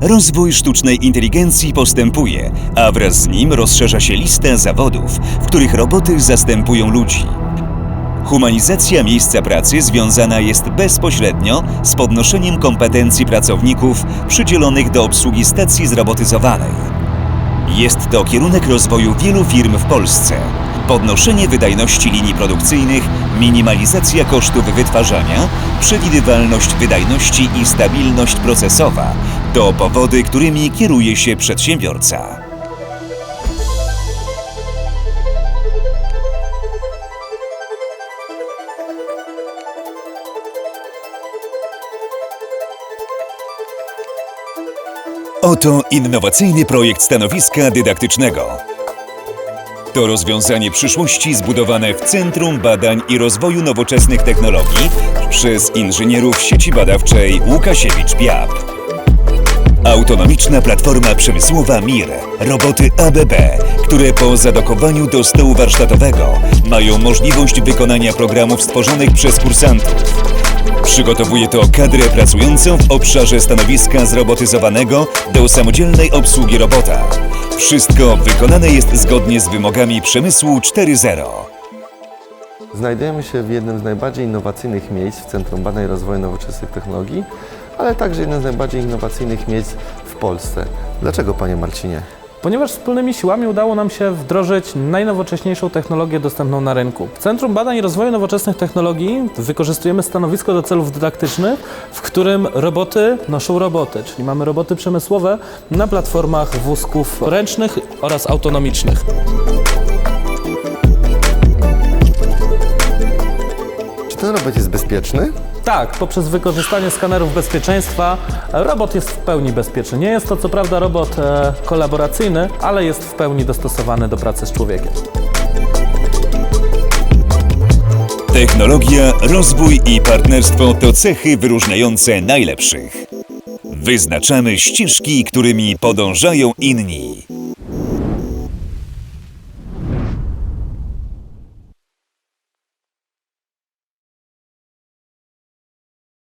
Rozwój sztucznej inteligencji postępuje, a wraz z nim rozszerza się lista zawodów, w których roboty zastępują ludzi. Humanizacja miejsca pracy związana jest bezpośrednio z podnoszeniem kompetencji pracowników przydzielonych do obsługi stacji zrobotyzowanej. Jest to kierunek rozwoju wielu firm w Polsce. Podnoszenie wydajności linii produkcyjnych, minimalizacja kosztów wytwarzania, przewidywalność wydajności i stabilność procesowa to powody, którymi kieruje się przedsiębiorca. Oto innowacyjny projekt stanowiska dydaktycznego. To rozwiązanie przyszłości zbudowane w Centrum Badań i Rozwoju Nowoczesnych Technologii przez inżynierów sieci badawczej Łukasiewicz-Piap. Autonomiczna platforma przemysłowa MIR, roboty ABB, które po zadokowaniu do stołu warsztatowego mają możliwość wykonania programów stworzonych przez kursantów. Przygotowuje to kadrę pracującą w obszarze stanowiska zrobotyzowanego do samodzielnej obsługi robota. Wszystko wykonane jest zgodnie z wymogami przemysłu 4.0. Znajdujemy się w jednym z najbardziej innowacyjnych miejsc w Centrum Badań i Rozwoju Nowoczesnych Technologii, ale także jednym z najbardziej innowacyjnych miejsc w Polsce. Dlaczego, Panie Marcinie? Ponieważ wspólnymi siłami udało nam się wdrożyć najnowocześniejszą technologię dostępną na rynku. W Centrum Badań i Rozwoju Nowoczesnych Technologii wykorzystujemy stanowisko do celów dydaktycznych, w którym roboty noszą roboty, czyli mamy roboty przemysłowe na platformach wózków ręcznych oraz autonomicznych. Czy ten robot jest bezpieczny? Tak, poprzez wykorzystanie skanerów bezpieczeństwa e, robot jest w pełni bezpieczny. Nie jest to co prawda robot e, kolaboracyjny, ale jest w pełni dostosowany do pracy z człowiekiem. Technologia, rozwój i partnerstwo to cechy wyróżniające najlepszych. Wyznaczamy ścieżki, którymi podążają inni.